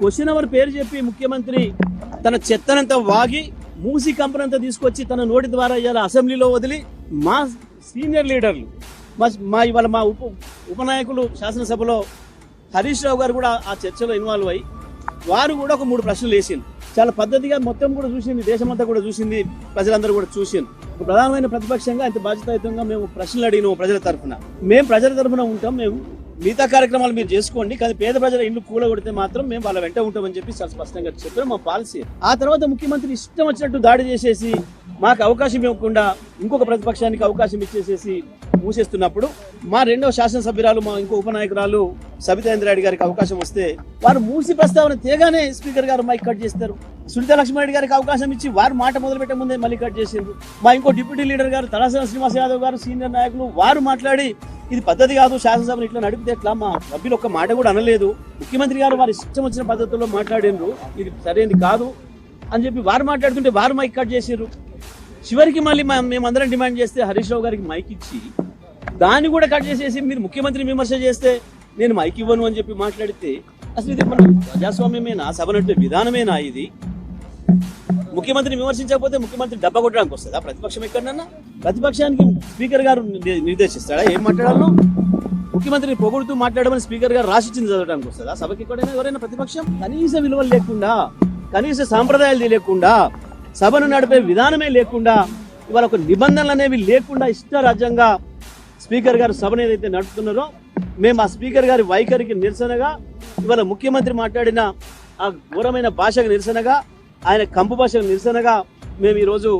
Question hour పేరు చెప్పి ముఖ్యమంత్రి తన చెత్తనంతా వాగి మూసి కంపనంత తీసుకొచ్చి తన నోటి ద్వారా ఇవాళ అసెంబ్లీలో వదిలి మా సీనియర్ లీడర్లు మా మా ఇవాళ మా ఉప ఉపనాయకులు శాసనసభలో హరీష్ రావు గారు కూడా ఆ చర్చలో ఇన్వాల్వ్ అయ్యి వారు కూడా ఒక మూడు ప్రశ్నలు వేసింది చాలా పద్ధతిగా మొత్తం కూడా చూసింది దేశమంతా కూడా చూసింది ప్రజలందరూ కూడా చూసింది ప్రధానమైన ప్రతిపక్షంగా అంత బాధ్యతాయుతంగా మేము ప్రశ్నలు అడిగినాము ప్రజల తరఫున. మేము ప్రజల తరఫున ఉంటాం మేము మిగతా కార్యక్రమాలు మీరు చేసుకోండి కానీ పేద ప్రజల ఇల్లు కూలగొడితే మాత్రం మేము వాళ్ళ వెంట ఉంటామని చెప్పి చాలా స్పష్టంగా చెప్పారు మా పాలసీ. ఆ తర్వాత ముఖ్యమంత్రి ఇష్టం వచ్చినట్టు దాడి చేసేసి మాకు అవకాశం ఇవ్వకుండా ఇంకొక ప్రతిపక్షానికి అవకాశం ఇచ్చేసేసి మూసేస్తున్నప్పుడు మా రెండవ శాసనసభ్యురాలు మా ఇంకో ఉపనాయకురాలు సబితాంద్రారెడ్డి గారికి అవకాశం వస్తే వారు మూసి ప్రస్తావన తేగానే స్పీకర్ గారు మైక్ కట్ చేస్తారు. సునీత లక్ష్మారెడ్డి గారికి అవకాశం ఇచ్చి వారు మాట మొదలు పెట్టే ముందే మళ్ళీ కట్ చేసింది మా ఇంకో డిప్యూటీ లీడర్ గారు తలాసన శ్రీనివాస్ యాదవ్ గారు సీనియర్ నాయకులు వారు మాట్లాడి ఇది పద్ధతి కాదు శాసనసభను ఇట్లా నడిపితే ఎట్లా? మా సభ్యులు ఒక్క మాట కూడా అనలేదు. ముఖ్యమంత్రి గారు వారి ఇష్టం వచ్చిన పద్ధతుల్లో మాట్లాడిండ్రు ఇది సరైనది కాదు అని చెప్పి వారు మాట్లాడుతుంటే వారు మైక్ కట్ చేసిర్రు. చివరికి మళ్ళీ మేమందరం డిమాండ్ చేస్తే హరీష్ రావు గారికి మైక్ ఇచ్చి దాన్ని కూడా కట్ చేసేసి మీరు ముఖ్యమంత్రిని విమర్శ చేస్తే నేను మైక్ ఇవ్వను అని చెప్పి మాట్లాడితే అసలు ఇది మన ప్రజాస్వామ్యమేనా? సభ నడిపే విధానమేనా ఇది? ముఖ్యమంత్రిని విమర్శించకపోతే ముఖ్యమంత్రి డబ్బ కొట్టడానికి వస్తుందా? ప్రతిపక్షం ఎక్కడన్నా ప్రతిపక్షానికి స్పీకర్ గారు ని- నిర్దేశిస్తాడా? ఏం మాట్లాడాలో? ముఖ్యమంత్రిని పొగుడుతూ మాట్లాడమని స్పీకర్ గారు రాసిచ్చింది చదవడానికి వస్తుందా? సభకి ఎక్కడైనా ఎవరైనా ప్రతిపక్షం? కనీస విలువలు లేకుండా కనీస సాంప్రదాయాలు లేకుండా సభను నడిపే విధానమే లేకుండా ఇవాళ ఒక నిబంధనలు అనేవి లేకుండా ఇష్టరాజ్యంగా స్పీకర్ గారు సభను ఏదైతే నడుపుతున్నారో మేము ఆ స్పీకర్ గారి వైఖరికి నిరసనగా ఇవాళ ముఖ్యమంత్రి మాట్లాడిన ఆ ఘోరమైన భాషకు నిరసనగా ఆయన కంపు భాషకు నిరసనగా మేము ఈరోజు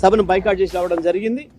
సభను బైకాట్ చేసి రావడం జరిగింది.